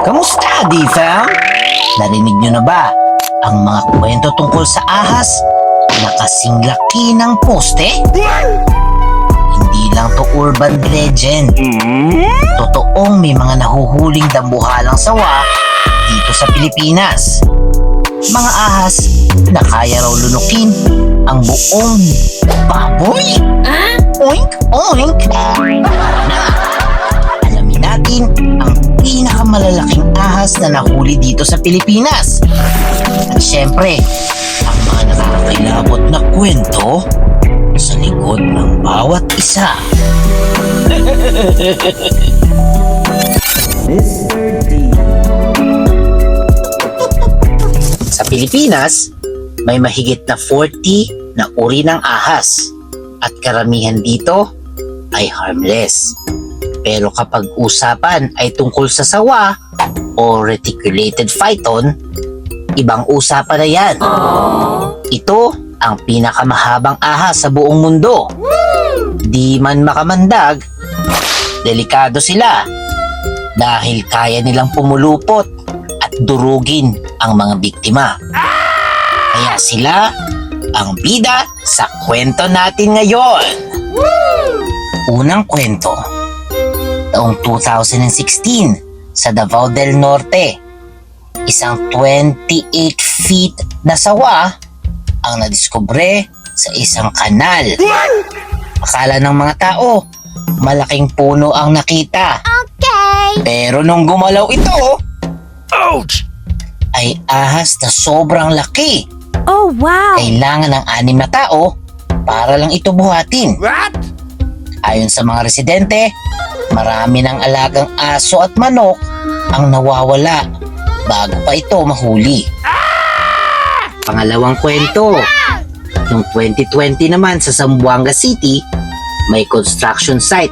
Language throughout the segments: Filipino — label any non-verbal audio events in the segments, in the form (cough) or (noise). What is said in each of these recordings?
Kamusta, D-Fam? Narinig nyo na ba ang mga kwento tungkol sa ahas na kasing laki ng poste? Hindi lang to urban legend. Totoong may mga nahuhuling dambuhalang sawa dito sa Pilipinas. Mga ahas na kaya raw lunukin ang buong baboy. Oink, oink. Na, natin ang pinakamalalaking ahas na nahuli dito sa Pilipinas. At syempre, ang mga nakakailabot na kwento sa likod ng bawat isa. (laughs) Sa Pilipinas, may mahigit na 40 na uri ng ahas at karamihan dito ay harmless. Pero kapag usapan ay tungkol sa sawa o reticulated phyton, ibang usapan na yan. Ito ang pinakamahabang ahas sa buong mundo. Di man makamandag, delikado sila dahil kaya nilang pumulupot at durugin ang mga biktima. Kaya sila ang bida sa kwento natin ngayon. Unang kwento, taong 2016 sa Davao del Norte. Isang 28 feet na sawa ang nadiskubre sa isang kanal. Akala ng mga tao, malaking puno ang nakita. Okay. Pero nung gumalaw ito, ay ahas na sobrang laki. Oh, wow. Kailangan ng anim na tao para lang ito buhatin. What? Ayon sa mga residente, marami ng alagang aso at manok ang nawawala bago pa ito mahuli. Pangalawang kwento. Noong 2020 naman sa Zamboanga City, may construction site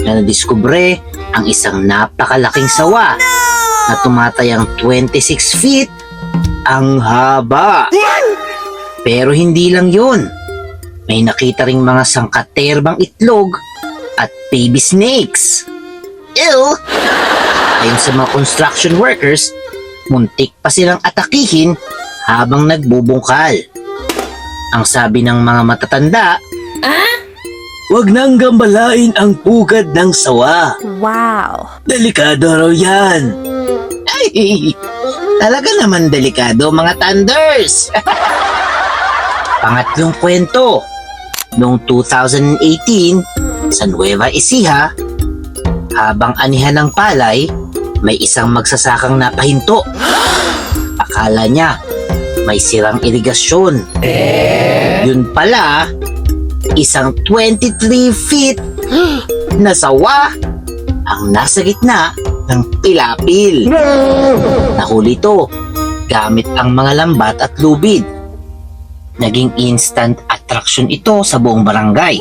na nadiskubre ang isang napakalaking sawa na tumatayang 26 feet ang haba. Pero hindi lang yun. May nakita ring mga sangkaterbang itlog baby snakes. Ew! Ayon sa mga construction workers, muntik pa silang atakihin habang nagbubungkal. Ang sabi ng mga matatanda, Huwag nang gambalain ang pugad ng sawa. Wow. Delikado raw yan. Ay, talaga naman delikado mga thunders. (laughs) Pangatlong kwento. Noong 2018, sa Nueva Ecija, habang anihan ng palay, may isang magsasakang napahinto. (gasps) Akala niya, may sirang irigasyon. Yun pala, isang 23 feet (gasps) na sawa ang nasa gitna ng pilapil. Nahuli to gamit ang mga lambat at lubid. Naging instant attraction ito sa buong barangay.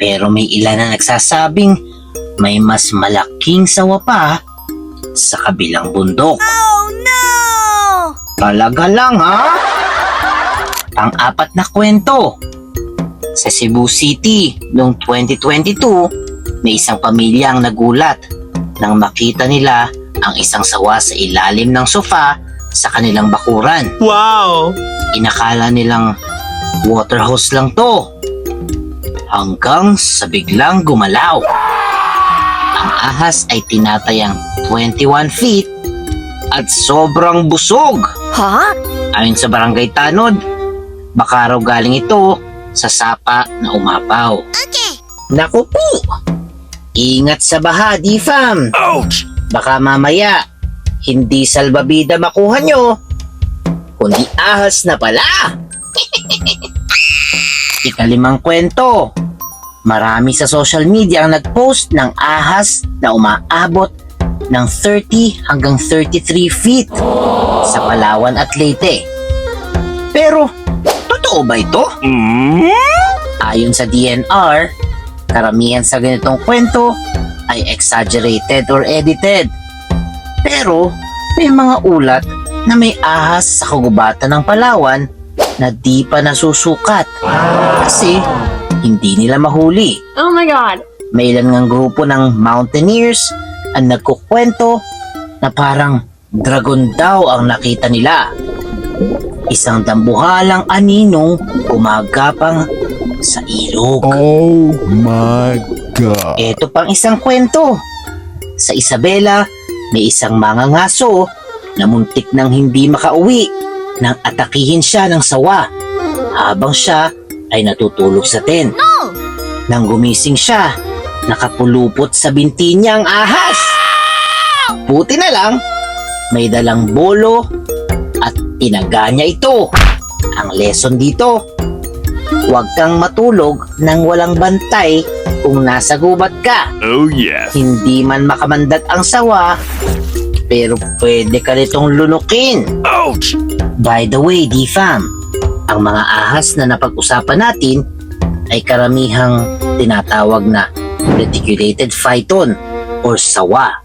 Pero may ilan na nagsasabing may mas malaking sawa pa sa kabilang bundok. Oh, no. Talaga lang ha? Pang-apat na kwento. Sa Cebu City noong 2022, may isang pamilya ang nagulat nang makita nila ang isang sawa sa ilalim ng sofa sa kanilang bakuran. Wow! Inakala nilang water hose lang to. Hanggang sa biglang gumalaw. Ang ahas ay tinatayang 21 feet at sobrang busog. Huh? Ayon sa barangay Tanod, baka raw galing ito sa sapa na umapaw. Okay. Naku po! Ingat sa baha, di fam! Ouch! Baka mamaya, hindi salbabida makuha nyo, kundi ahas na pala! (laughs) Ikalimang kwento. Marami sa social media ang nag-post ng ahas na umaabot ng 30 hanggang 33 feet sa Palawan at Leyte. Pero, totoo ba ito? Mm? Ayon sa DNR, karamihan sa ganitong kwento ay exaggerated or edited. Pero may mga ulat na may ahas sa kagubatan ng Palawan na di pa nasusukat kasi hindi nila mahuli. Oh my God. May ilan ngang grupo ng mountaineers ang nagkukwento na parang dragon daw ang nakita nila. Isang dambuhalang aninong gumagapang sa ilog. Oh my god. Ito pang isang kwento. Sa Isabela, may isang mangangaso na muntik nang hindi makauwi nang atakihin siya ng sawa habang siya ay natutulog sa tent. Nang gumising siya, nakapulupot sa binti niya ang ahas. Buti na lang, may dalang bolo at tinaga niya ito. Ang lesson dito, huwag kang matulog nang walang bantay kung nasa gubat ka. Oh yes. Hindi man makamandag ang sawa, pero pwede ka nitong lunukin. Ouch! By the way, D-Fam, ang mga ahas na napag-usapan natin ay karamihang tinatawag na reticulated phyton or sawa.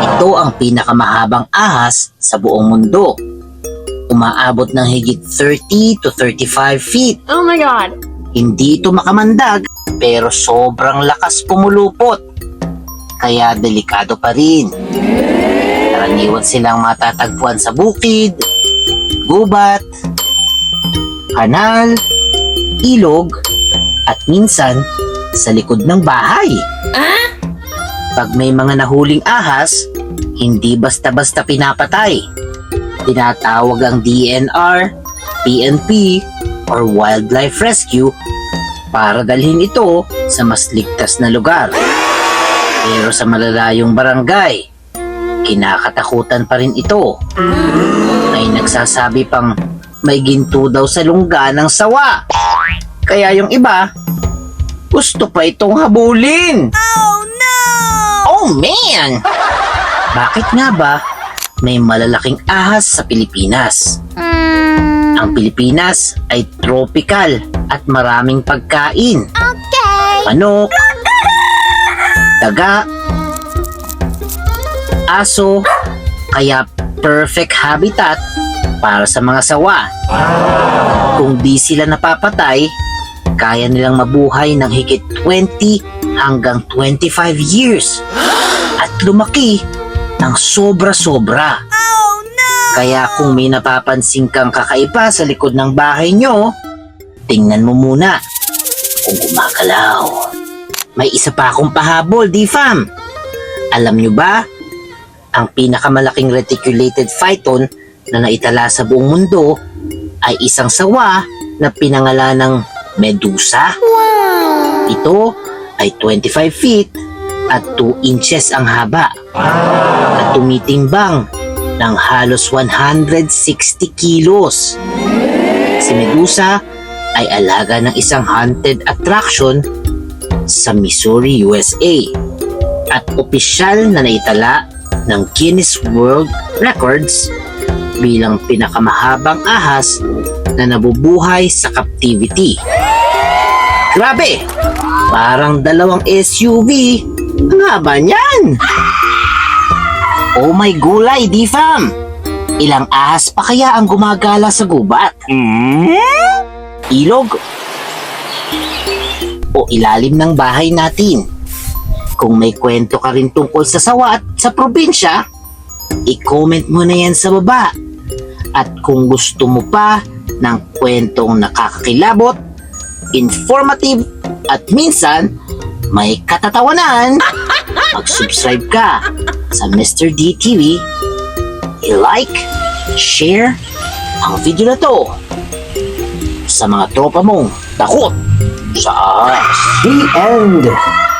Ito ang pinakamahabang ahas sa buong mundo. Umaabot ng higit 30 to 35 feet. Oh my god. Hindi ito makamandag pero sobrang lakas pumulupot. Kaya delikado pa rin. Karaniwan silang matatagpuan sa bukid, gubat, kanal, ilog, at minsan sa likod ng bahay. Pag may mga nahuling ahas, hindi basta-basta pinapatay. Tinatawag ang DNR, PNP, or Wildlife Rescue para dalhin ito sa mas ligtas na lugar. Pero sa malalayong barangay, kinakatakutan pa rin ito. May nagsasabi pang may ginto daw sa lungga ng sawa. Kaya yung iba, gusto pa itong habulin. Oh no! Oh man! Bakit nga ba may malalaking ahas sa Pilipinas? Mm, Ang Pilipinas ay tropical at maraming pagkain. okay. Manok, (laughs) daga, aso, kaya perfect habitat para sa mga sawa. Kung di sila napapatay, kaya nilang mabuhay ng higit 20 hanggang 25 years at lumaki ng sobra-sobra. Oh no! Kaya kung may napapansin kang kakaiba sa likod ng bahay nyo, tingnan mo muna kung gumagalaw. May isa pa akong pahabol, di fam. Alam nyo ba, ang pinakamalaking reticulated phyton na naitala sa buong mundo ay isang sawa na pinangalan ng Medusa. Wow! Ito ay 25 feet at 2 inches ang haba at tumitimbang ng halos 160 kilos. Si Medusa ay alaga ng isang haunted attraction sa Missouri, USA at opisyal na naitala ng Guinness World Records bilang pinakamahabang ahas na nabubuhay sa captivity. Grabe! Parang dalawang SUV. Ang haba niyan! Oh my gulay, di fam! Ilang ahas pa kaya ang gumagala sa gubat? Ilog? O ilalim ng bahay natin? Kung may kwento ka rin tungkol sa sawa at sa probinsya, i-comment mo na yan sa baba. At kung gusto mo pa ng kwentong nakakakilabot, informative, at minsan may katatawanan, (laughs) mag-subscribe ka sa Mr. D TV, i-like, share ang video na to sa mga tropa mong takot sa. (laughs) The end!